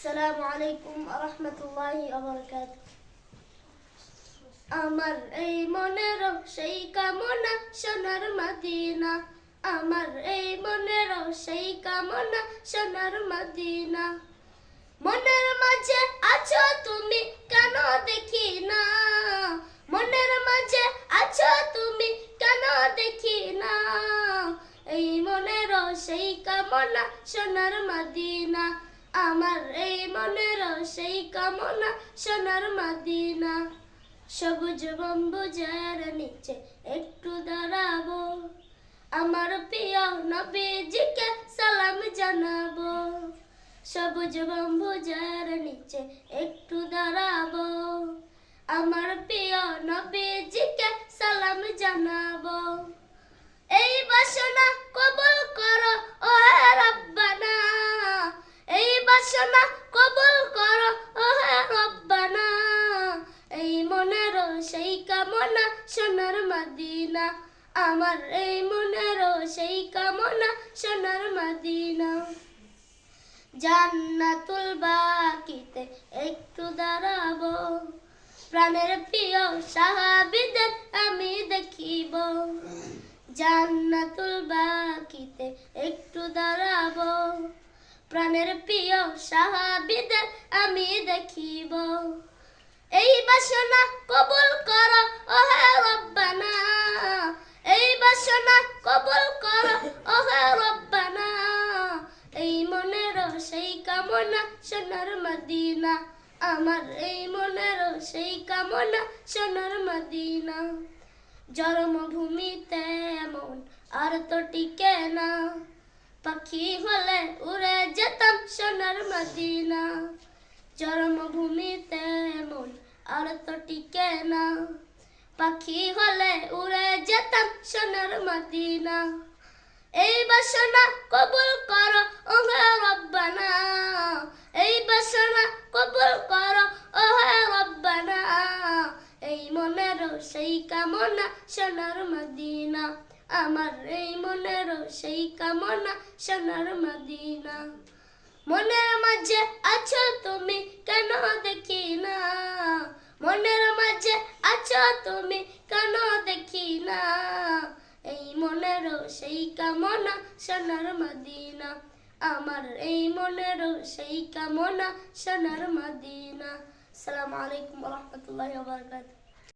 আসসালামু আলাইকুম রহমতুল্লাহি আবরকাত আমার এই মনের সেই কামনা সোনার মদিনা আমার এই মনের সেই কামনা সোনার মদিনা মনের মাঝে আছো তুমি কেন দেখি না মনের মাঝে আছো তুমি কেন দেখি না এই মনের সেই কামনা সোনার মদিনা আমার এই মনের সেই কামনা সোনার মাদিনা। সবুজ গম্বুজের নিচে একটু দাঁড়াবো। আমার প্রিয় নবীজিকে সালাম জানাব। সবুজ গম্বুজের নিচে একটু দাঁড়াবো। আমার প্রিয় নবীজিকে সালাম জানাব। এই বাসনা বাসনা কবুল করো রব্বানা। এই মনের সেই কামনা সোনার মদিনা। আমার এই মনের সেই কামনা সোনার মদিনা। জান্নাতুল বাকিতে একটু দাঁড়াবো। প্রাণের প্রিয় সাহাবিদের আমি দেখিব। জান্নাতুল বাকিতে একটু দাঁড়াবো। প্রাণের প্রিয় সাহাবিদের আমি দেখিব। এই বাসনা কবুল কর ও হে রব্বানা। এই বাসনা কবুল করো ও হে রব্বানা। এই মনের সেই কামনা সোনার মদিনা। আমার এই মনের সেই কামনা সোনার মদিনা। জন্মভূমিতে এমন আর তো টিকে না। পাখি হলে উড়ে সোনার মদিনা, জন্মভূমিতে এমন আর তো টিকে না। পাখি হলে উড়ে যেতাম সোনার মদিনা। এই বাসনা কবুল করো ও হে রব্বানা। এই বাসনা কবুল করো ও হে রব্বানা। এই মনের সেই কামনা সোনার মদিনা। আমার এই মনের সেই কামনা সোনার মদিনা। মনের মাঝে আছো তুমি কেন দেখি না? মনের মাঝে আছো তুমি কেন দেখি না? এই মনের সেই কামনা সোনার মদিনা। আমার এই মনের সেই কামনা সোনার মদিনা। আসসালামু আলাইকুম রহমতুল্লাহ বারকাতুহ।